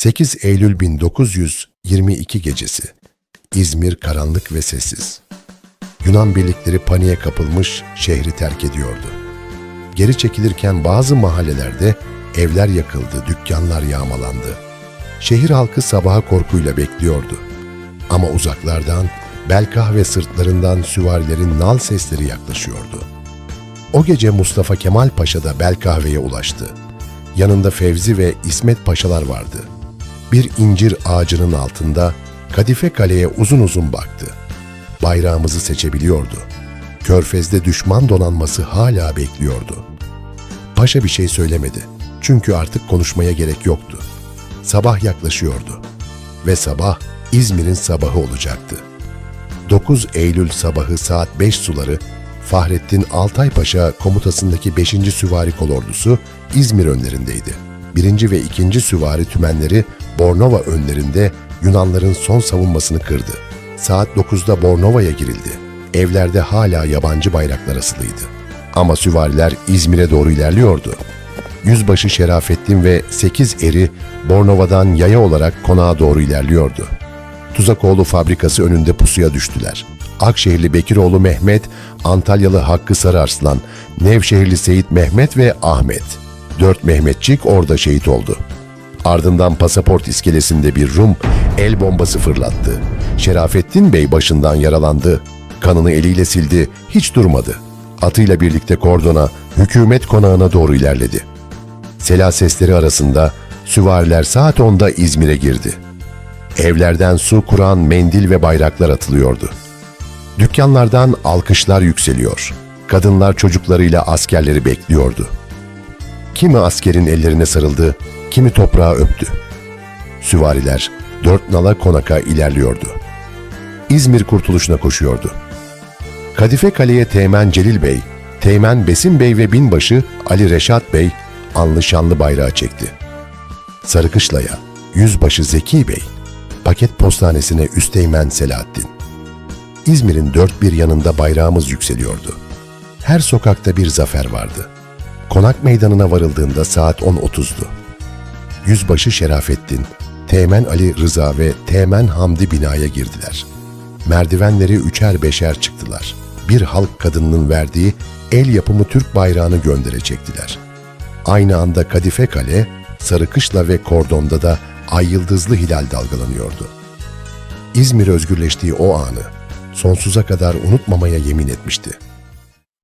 8 Eylül 1922 gecesi. İzmir karanlık ve sessiz. Yunan birlikleri paniğe kapılmış şehri terk ediyordu. Geri çekilirken bazı mahallelerde evler yakıldı, dükkanlar yağmalandı. Şehir halkı sabaha korkuyla bekliyordu. Ama uzaklardan, Belkah ve sırtlarından süvarilerin nal sesleri yaklaşıyordu. O gece Mustafa Kemal Paşa da Belkahve'ye ulaştı. Yanında Fevzi ve İsmet Paşalar vardı. Bir incir ağacının altında Kadife Kale'ye uzun uzun baktı. Bayrağımızı seçebiliyordu. Körfez'de düşman donanması hala bekliyordu. Paşa bir şey söylemedi. Çünkü artık konuşmaya gerek yoktu. Sabah yaklaşıyordu. Ve sabah İzmir'in sabahı olacaktı. 9 Eylül sabahı saat 5 suları Fahrettin Altay Paşa komutasındaki 5. Süvari Kolordusu İzmir önlerindeydi. 1. ve 2. Süvari tümenleri Bornova önlerinde Yunanların son savunmasını kırdı. Saat 9'da Bornova'ya girildi. Evlerde hala yabancı bayraklar asılıydı. Ama süvariler İzmir'e doğru ilerliyordu. Yüzbaşı Şerafettin ve 8 eri Bornova'dan yaya olarak konağa doğru ilerliyordu. Tuzakoğlu fabrikası önünde pusuya düştüler. Akşehirli Bekiroğlu Mehmet, Antalyalı Hakkı Sararslan, Nevşehirli Seyit Mehmet ve Ahmet. Dört Mehmetçik orada şehit oldu. Ardından pasaport iskelesinde bir Rum el bombası fırlattı. Şerafettin Bey başından yaralandı. Kanını eliyle sildi, hiç durmadı. Atıyla birlikte kordona, hükümet konağına doğru ilerledi. Sela sesleri arasında süvariler saat 10'da İzmir'e girdi. Evlerden su, Kur'an, mendil ve bayraklar atılıyordu. Dükkanlardan alkışlar yükseliyor. Kadınlar çocuklarıyla askerleri bekliyordu. Kimi askerin ellerine sarıldı, kimi toprağa öptü. Süvariler dört nala konaka ilerliyordu. İzmir kurtuluşuna koşuyordu. Kadife Kale'ye Teğmen Celil Bey, Teğmen Besim Bey ve binbaşı Ali Reşat Bey anlı şanlı bayrağı çekti. Sarıkışla'ya Yüzbaşı Zeki Bey, paket postanesine Üsteğmen Selahattin. İzmir'in dört bir yanında bayrağımız yükseliyordu. Her sokakta bir zafer vardı. Konak meydanına varıldığında saat 10.30'du. Yüzbaşı Şerafettin, Teğmen Ali Rıza ve Teğmen Hamdi binaya girdiler. Merdivenleri üçer beşer çıktılar. Bir halk kadınının verdiği el yapımı Türk bayrağını gönderecektiler. Aynı anda Kadife Kale, Sarıkışla ve Kordon'da da ay yıldızlı hilal dalgalanıyordu. İzmir özgürleştiği o anı sonsuza kadar unutmamaya yemin etmişti.